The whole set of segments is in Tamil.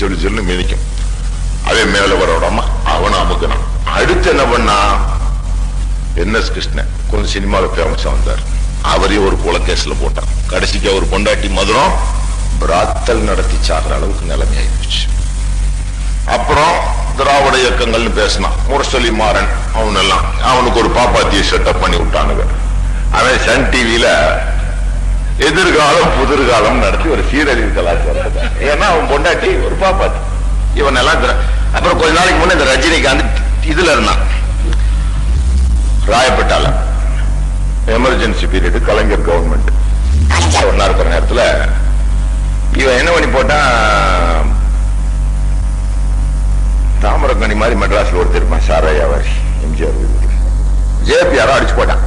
சொல்லி சொல்லி மிதிக்கும். அதே மேல வர உடம்ப அவனை அமுக்கணும். அடுத்து என்ன பண்ணா? என் எஸ் கிருஷ்ணன் கொஞ்சம் சினிமாவில் ஃபேமஸா வந்தார். அவரையும் ஒரு கொலை கேஸ்ல கடைசிக்கு அவர் பொண்டாட்டி மதுரம் பிராத்தல் நடத்தி சாகிற அளவுக்கு நிலைமை ஆயிடுச்சு அப்புறம் திராவிட இயக்கங்கள்னு பேசினான். முரசொலி மாறன் அவனெல்லாம். அவனுக்கு ஒரு பாப்பாத்தியை செட்டப் பண்ணி விட்டானுங்க. அவன் சன் டிவியில எதிர்காலம் புதிர்காலம் நடத்தி ஒரு சீரழிவு கலாச்சாரத்தை ஏன்னா அவன் பொண்டாட்டி ஒரு பாப்பாட்டி இவன் எல்லாம் அப்புறம் கொஞ்ச நாளைக்கு முன்ன இந்த ரஜினிகாந்த் இதுல இருந்தான். ராயப்பட்டால. எமர்ஜென்சி பீரியட் கலைஞர் கவர்மெண்ட் ஒன்னா இருக்கிற நேரத்துல இவன் என்ன பண்ணி போட்டான்? தாமரக்கணி மாதிரி மெட்ராஸ்ல ஒருத்தர் இருப்பான் சாரையா வாரி எம்ஜிஆர் ஜேபி யாரோ அடிச்சு போட்டான்.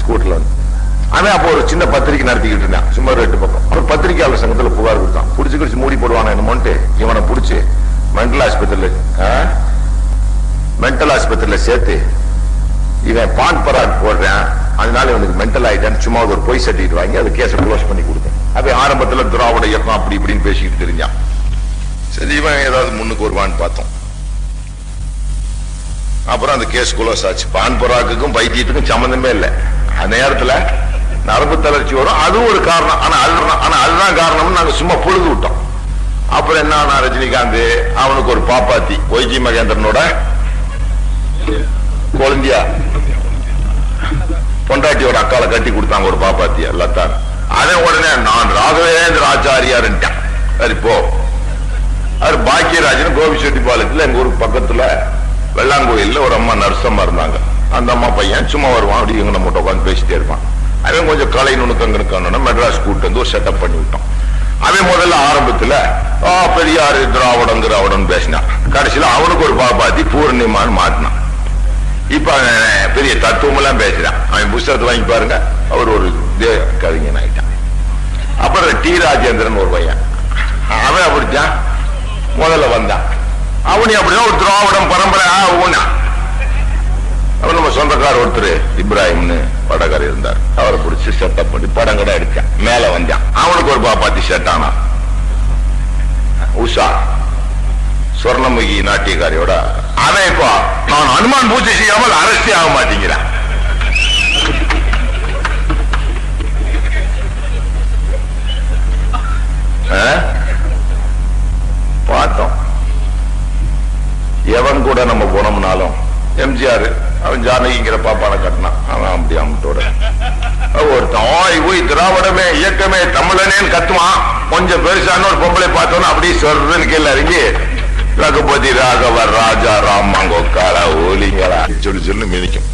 ஸ்கூட்டர்ல வந்து. அவன் அப்போ ஒரு சின்ன பத்திரிக்கை நடத்திக்கிட்டு இருந்தான். சும்மா ரெண்டு பக்கம். ஒரு பத்திரிகையாளர் சங்கத்தில் புகார் கொடுத்தான் புடிச்சு கிடிச்சு மூடி போடுவான என்னமோன்ட்டு இவனை புடிச்சு மென்டல் ஆஸ்பத்திரியில மென்டல் ஆஸ்பத்திரியில சேர்த்து இவன் பான் பராக் போடுறேன் அதனால இவனுக்கு மென்டல் ஆயிட்டான்னு சும்மா ஒரு பொய் சர்டிஃபிகேட் வாங்கி அது கேஸை க்ளோஸ் பண்ணி கொடுத்தேன். அவன் ஆரம்பத்தில் திராவிட இயக்கம் அப்படி இப்படின்னு பேசிக்கிட்டு தெரிஞ்சான் சரி இவன் ஏதாவது முன்னுக்கு வருவான்னு பார்த்தோம். அப்புறம் அந்த கேஸ் குலோஸ் ஆச்சு. பான் பராக்குக்கும் பைத்தியத்துக்கும் சம்மந்தமே இல்லை. அந்த நேரத்தில் நரம்பு தளர்ச்சி வரும். அதுவும் ஒரு காரணம். ஆனா அதுதான் ஆனா அதுதான் காரணம்னு நாங்க சும்மா பொழுது விட்டோம் அப்புறம் என்ன ஆனா ரஜினிகாந்த்? அவனுக்கு ஒரு பாப்பாத்தி ஒய்ஜி மகேந்திரனோட குழந்தையா பொண்டாட்டியோட அக்கால கட்டி கொடுத்தாங்க ஒரு பாப்பாத்தியா லத்தான் அதே உடனே நான் ராகவேந்திர ஆச்சாரியாருன்ட்டான். சரி போ. அவர் பாக்கியராஜன் கோபி எங்க ஊருக்கு பக்கத்துல வெள்ளாங்கோயில்ல ஒரு அம்மா நர்சம்மா இருந்தாங்க. அந்த அம்மா பையன் சும்மா வருவான் அப்படி இவங்க நம்ம உட்காந்து பேசிட்டே இருப்பான். அவன் கொஞ்சம் கலை நுணுக்கங்களுக்கான மெட்ராஸ் கூட்டு வந்து ஒரு செட்டப் பண்ணி விட்டோம் அவன் முதல்ல ஆரம்பத்துல பெரியார் திராவிடம் திராவிடம் பேசினான். கடைசியில அவனுக்கு ஒரு பாப்பாத்தி பூர்ணிமான்னு மாட்டினான் இப்ப பெரிய தத்துவம் எல்லாம் பேசுறான். அவன் புஸ்தகத்தை வாங்கி பாருங்க. அவர் ஒரு தேவ கவிஞன் ஆயிட்டான். அப்புறம் டி ராஜேந்திரன் ஒரு பையன். அவன் அப்படித்தான் முதல்ல வந்தான். அவனி அப்படிதான் ஒரு திராவிடம் பரம்பரை ஊனா. அவன் நம்ம சொந்தக்கார ஒருத்தர் இப்ராஹிம்னு படக்காரர் இருந்தார். அவரை பிடிச்சி செட்டப் பண்ணி படம் கடை அடிச்சான். மேல வந்தான். அவனுக்கு ஒரு பாப்பாத்தி செட் உஷா. சொர்ணமுகி நாட்டியக்காரியோட அவன் இப்போ நான் அனுமான் பூஜை செய்யாமல் அரசே ஆக மாட்டேங்கிறான். பார்த்தோம். எவன் கூட நம்ம போனோம்னாலும் எம்ஜிஆர் அவன் ஜானகிங்கிற பாப்பான கட்டினான். அவன் அப்படி அம்மட்டோட ஒருத்தன் ஓய் திராவிடமே இயக்கமே தமிழனேன்னு கத்துவான். கொஞ்சம் பெருசான ஒரு பொம்பளை பார்த்தோன்னா அப்படியே சொல்றதுன்னு கீழே இறங்கி ராகவர் ராஜா ராம் அங்கோக்கால ஓலிங்களா சொல்லி சொல்லி மிதிக்கும்.